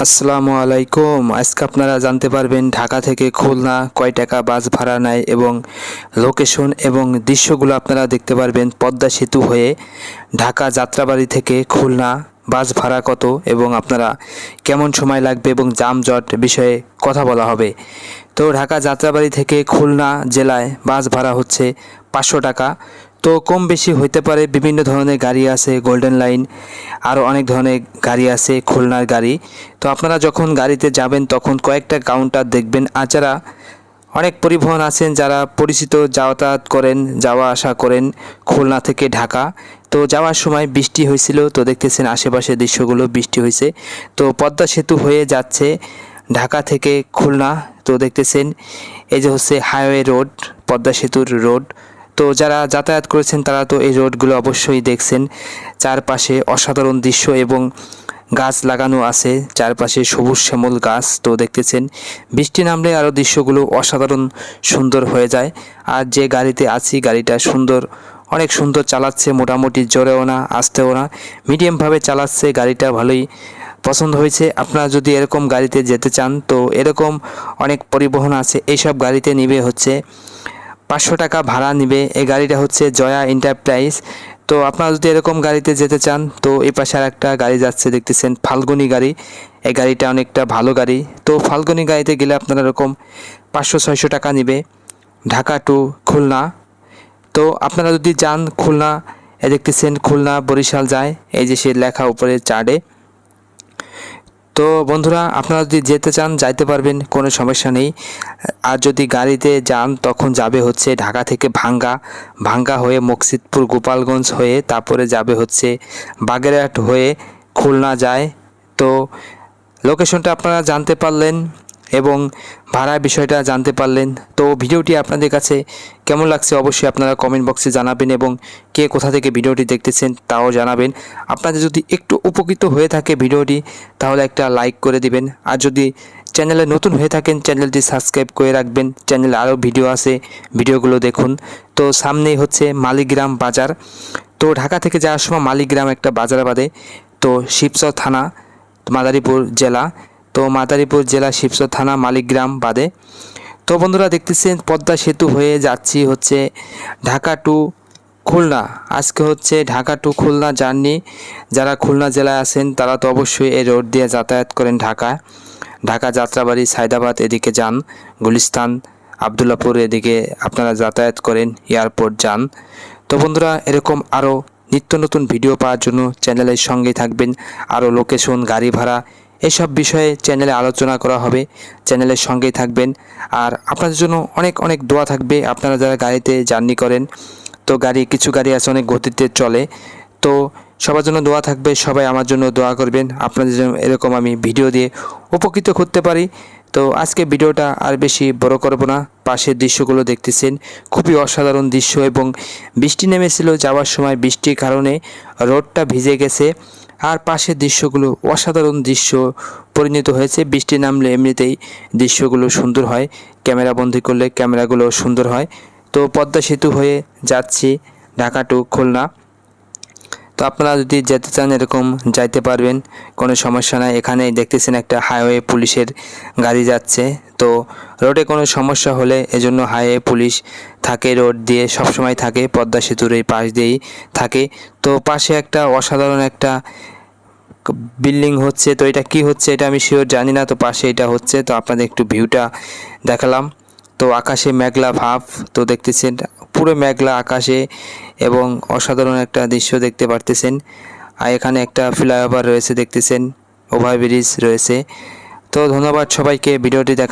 আসসালামু আলাইকুম। আজকে আপনারা জানতে পারবেন ঢাকা থেকে খুলনা কয় টাকা বাস ভাড়া নেয় এবং লোকেশন এবং দৃশ্যগুলো আপনারা দেখতে পারবেন পদ্মা সেতু হয়ে ঢাকা যাত্রাবাড়ি থেকে খুলনা বাস ভাড়া কত এবং আপনারা কেমন সময় লাগবে এবং যানজট বিষয়ে কথা বলা হবে। তো ঢাকা যাত্রাবাড়ি থেকে খুলনা জেলায় বাস ভাড়া হচ্ছে পাঁচশো টাকা। তো কম বেশি হইতে পারে বিভিন্ন ধরনের গাড়ি আছে গোল্ডেন লাইন আরও অনেক ধরনের গাড়ি আছে, খুলনার গাড়ি। তো আপনারা যখন গাড়িতে যাবেন, তখন কয়েকটা কাউন্টার দেখবেন। আর যারা অনেক পরিবহন আছেন, যারা পরিচিত, যাতায়াত করেন, যাওয়া আসা করেন খুলনা থেকে ঢাকা, তো যাওয়ার সময় বৃষ্টি হয়েছিল, তো দেখতেছেন আশেপাশের দৃশ্যগুলো বৃষ্টি হয়েছে। তো পদ্মা সেতু হয়ে যাচ্ছে ঢাকা থেকে খুলনা, তো দেখতেছেন এই যে হচ্ছে হাইওয়ে রোড পদ্মা সেতুর রোড তো যারা যাতায়াত করেছেন, তারা তো এই রোডগুলো অবশ্যই দেখছেন। চারপাশে অসাধারণ দৃশ্য এবং গাছ লাগানো আছে। চারপাশে সবুজ শ্যামল গাছ তো দেখতেছেন। বৃষ্টি নামলে আরও দৃশ্যগুলো অসাধারণ সুন্দর হয়ে যায়। আর যে গাড়িতে আছি, গাড়িটা সুন্দর, অনেক সুন্দর চালাচ্ছে, মোটামুটি জোরেও না, আসতেও না। মিডিয়ামভাবে চালাচ্ছে, গাড়িটা ভালোই পছন্দ হয়েছে। আপনারা যদি এরকম গাড়িতে যেতে চান, তো এরকম অনেক পরিবহন আছে। এইসব গাড়িতে নিবে হচ্ছে পাঁচশো টাকা ভাড়া নিবে। এই গাড়িটা হচ্ছে জয়া এন্টারপ্রাইজ তো আপনারা যদি এরকম গাড়িতে যেতে চান, তো এই পাশে আর একটা গাড়ি যাচ্ছে, দেখতেছেন ফাল্গুনি গাড়ি। এই গাড়িটা অনেকটা ভালো গাড়ি। তো ফাল্গুনি গাড়িতে গেলে আপনারা এরকম পাঁচশো, ছয়শো টাকা নিবে ঢাকা টু খুলনা। তো আপনারা যদি যান খুলনা, এ দেখতেছেন খুলনা বরিশাল যায়। এই যে সে লেখা উপরে চার্টে। তো বন্ধুরা, আপনারা যদি যেতে চান, যাইতে পারবেন, কোনো সমস্যা নেই। আর যদি গাড়িতে যান, তখন যাবে হচ্ছে ঢাকা থেকে ভাঙ্গা। ভাঙ্গা হয়ে মকসিদপুর গোপালগঞ্জ হয়ে, তারপরে যাবে হচ্ছে বাগেরহাট হয়ে খুলনা যায়। তো লোকেশনটা আপনারা জানতে পারলেন। এবং ভাড়ার বিষয়টা জানতে পারলেন। তো ভিডিওটি আপনাদের কাছে কেমন লাগছে অবশ্যই আপনারা কমেন্ট বক্সে জানাবেন এবং কে কোথা থেকে ভিডিওটি দেখতেছেন তাও জানাবেন। আপনাদের যদি একটু উপকৃত হয়ে থাকে ভিডিওটি, তাহলে একটা লাইক করে দিবেন। আর যদি চ্যানেলে নতুন হয়ে থাকেন, চ্যানেলটি সাবস্ক্রাইব করে রাখবেন। চ্যানেলে আরও ভিডিও আছে, ভিডিওগুলো দেখুন। তো সামনেই হচ্ছে মালিগ্রাম বাজার। তো ঢাকা থেকে যাওয়ার সময় মালিগ্রাম একটা বাজার বাদে, তো শিবচর থানা, মাদারীপুর জেলা। তো মাদারীপুর জেলা শিবচর থানা মালিকগ্রাম বাদে। তো বন্ধুরা দেখতেছেন পদ্মা সেতু হয়ে যাচ্ছি হচ্ছে ঢাকা টু খুলনা। আজকে হচ্ছে ঢাকা টু খুলনা জার্নি। যারা খুলনা জেলায় আছেন, তারা তো অবশ্যই এই রোড দিয়ে যাতায়াত করেন ঢাকা। ঢাকা যাত্রাবাড়ি, সায়দাবাদ এদিকে যান, গুলিস্তান, আবদুল্লাপুর এদিকে আপনারা যাতায়াত করেন, এয়ারপোর্ট যান। তো বন্ধুরা এরকম আরও নিত্য নতুন ভিডিও পাওয়ার জন্য চ্যানেলের সঙ্গেই থাকবেন। আরও লোকেশন, গাড়ি ভাড়া এসব বিষয়ে চ্যানেলে আলোচনা করা হবে। চ্যানেলের সঙ্গেই থাকবেন। আর আপনাদের জন্য অনেক অনেক দোয়া থাকবে। আপনারা যারা গাড়িতে জার্নি করেন, তো গাড়ি, কিছু গাড়ি আছে অনেক গতিতে চলে। তো সবার জন্য দোয়া থাকবে। সবাই আমার জন্য দোয়া করবেন। আপনাদের জন্য এরকম আমি ভিডিও দিয়ে উপকৃত করতে পারি। তো আজকে ভিডিওটা আর বেশি বড় করব না। পাশের দৃশ্যগুলো দেখতেছেন। খুবই অসাধারণ দৃশ্য এবং বৃষ্টি নেমেছিল যাওয়ার সময়। বৃষ্টির কারণে রোডটা ভিজে গেছে। আর পাশের দৃশ্যগুলো অসাধারণ দৃশ্য পরিণত হয়েছে। বৃষ্টি নামলে এমনিতেই দৃশ্যগুলো সুন্দর হয়। ক্যামেরা বন্দি করলে ক্যামেরাগুলো সুন্দর হয়। তো পদ্মা সেতু হয়ে যাচ্ছি ঢাকা টু খুলনা। তো আপনারা যদি যেতে চান এরকম, যাইতে পারবেন। কোনো সমস্যা নাই। এখানে দেখতেছেন একটা হাইওয়ে পুলিশের গাড়ি যাচ্ছে। তো রোডে কোনো সমস্যা হলে এজন্য হাইওয়ে পুলিশ থাকে রোড দিয়ে সবসময় থাকে, পদ্মা সেতুর এই পাশ দিয়েই থাকে। তো পাশে একটা অসাধারণ একটা বিল্ডিং হচ্ছে। তো এটা কি হচ্ছে এটা আমি শিওর জানি না। তো পাশে এটা হচ্ছে। তো আপনাদের একটু ভিউটা দেখালাম। তো আকাশে মেঘলা ভাব। তো দেখতেছেন পুরো মেঘলা আকাশে এবং অসাধারণ একটা দৃশ্য দেখতে পারতেছেন। আর এখানে একটা ফ্লাইওভার রয়েছে দেখতেছেন, ওভারব্রিজ রয়েছে। তো ধন্যবাদ সবাইকে, ভিডিওটি দেখা